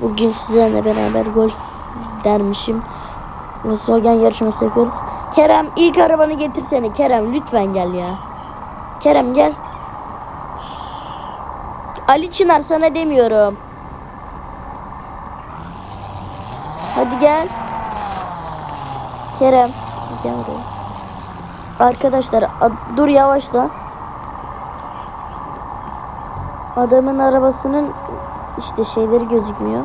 Bugün sizlerle beraber golf dermişim. Volkswagen yarışması yapıyoruz. Kerem ilk arabanı getirsene. Kerem lütfen gel ya. Kerem gel. Ali Çınar sana demiyorum. Hadi gel. Kerem gel buraya. Arkadaşlar dur yavaşla. Adamın arabasının işte şeyleri gözükmüyor.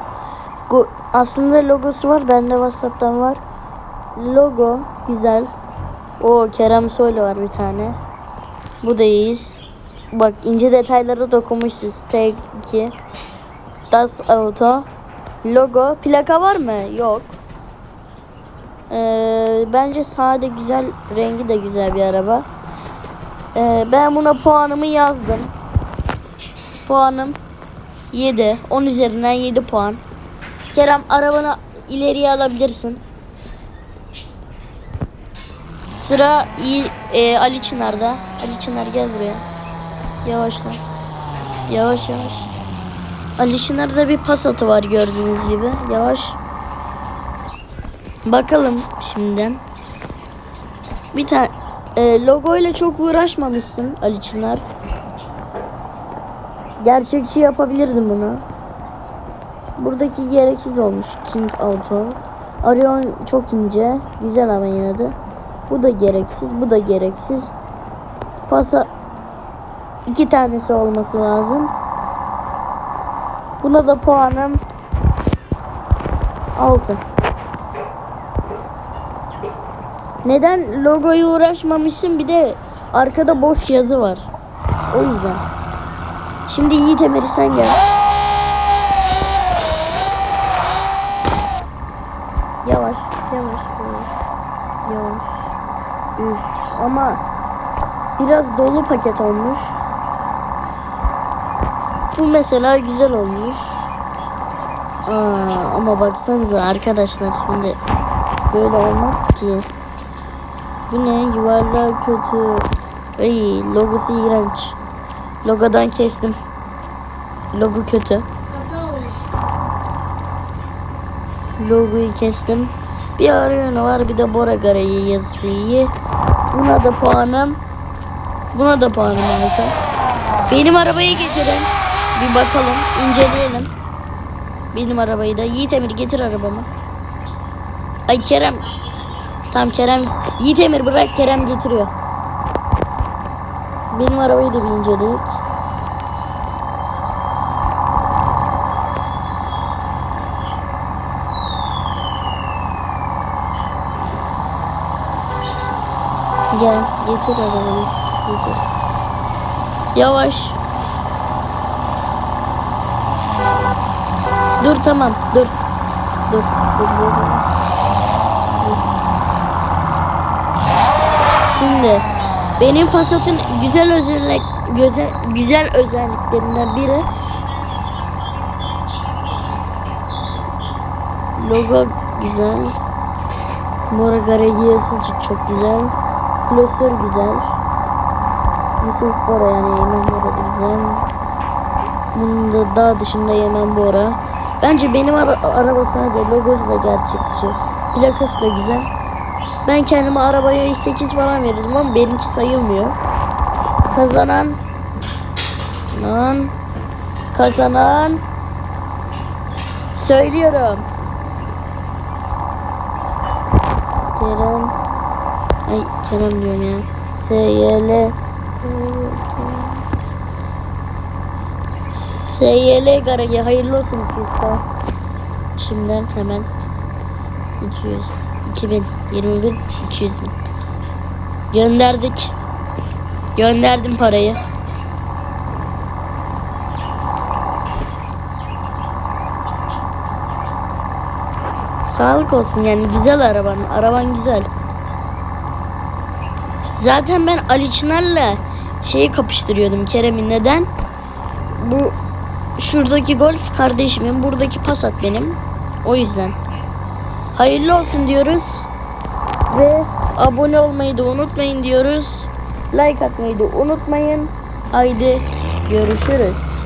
Go- aslında logosu var. Bende WhatsApp'tan var. Logo güzel. O Kerem Soylu var bir tane. Bu da iyiyiz. Bak ince detaylara dokunmuşuz. T2 Das Auto. Logo. Plaka var mı? Yok. Ee, bence sade güzel. Rengi de güzel bir araba. Ee, ben buna puanımı yazdım. Puanım 7. 10 üzerinden 7 puan. Kerem arabanı ileriye alabilirsin. Sıra e, Ali Çınar'da. Ali Çınar gel buraya. Yavaşla. Yavaş yavaş. Ali Çınar'da bir pasatı var gördüğünüz gibi. Yavaş. Bakalım şimdiden. Bir tane e, logo ile çok uğraşmamışsın Ali Çınar. Gerçekçi yapabilirdim bunu. Buradaki gereksiz olmuş King Auto. Arion çok ince. Güzel ama yine de. Bu da gereksiz. Bu da gereksiz. Pasa iki tanesi olması lazım. Buna da puanım 6. Neden logoyu uğraşmamışsın? Bir de arkada boş yazı var. O yüzden. Şimdi Yiğit Emir sen gel. Yavaş, yavaş, yavaş. Yavaş. Üf. Ama biraz dolu paket olmuş. Bu mesela güzel olmuş. Aa, ama baksanıza arkadaşlar şimdi böyle olmaz ki. Bu ne? Yuvarlak kötü. Ay, logosu iğrenç. Logodan kestim. Logo kötü. Logoyu kestim. Bir Ariana var bir de Bora Garayı yazısı iyi. Buna da puanım. Buna da puanım altı. Benim arabayı getirin. Bir bakalım. inceleyelim. Benim arabayı da. Yiğit Emir getir arabamı. Ay Kerem. Tam Kerem. Yiğit Emir bırak Kerem getiriyor. Benim arabayı da bir inceleyelim. Gel getir arabayı. Getir. Yavaş. Dur tamam. Dur. Dur, dur, dur. Dur. Şimdi benim Passat'ın güzel özellik güzel, güzel özelliklerinden biri logo güzel. Mora Garagiyası çok güzel. Klasör güzel. Yusuf Bora yani Yemen Bora güzel. Bunun da daha dışında Yemen Bora. Bence benim ara araba sadece logosu da gerçekçi. Plakası da güzel. Ben kendime arabaya 8 falan verirdim ama benimki sayılmıyor. Kazanan lan kazanan söylüyorum. Kerem Ay Kerem diyorum ya. SYL SYL Garage hayırlı olsun 200 daha. Şimdiden hemen 200 2000 20 bin 200 bin. Gönderdik. Gönderdim parayı. Sağlık olsun yani güzel araban araban güzel. Zaten ben Ali Çınar'la şeyi kapıştırıyordum Kerem'i. Neden? Bu şuradaki golf kardeşimin buradaki Passat benim. O yüzden hayırlı olsun diyoruz. Ve abone olmayı da unutmayın diyoruz. Like atmayı da unutmayın. Haydi görüşürüz.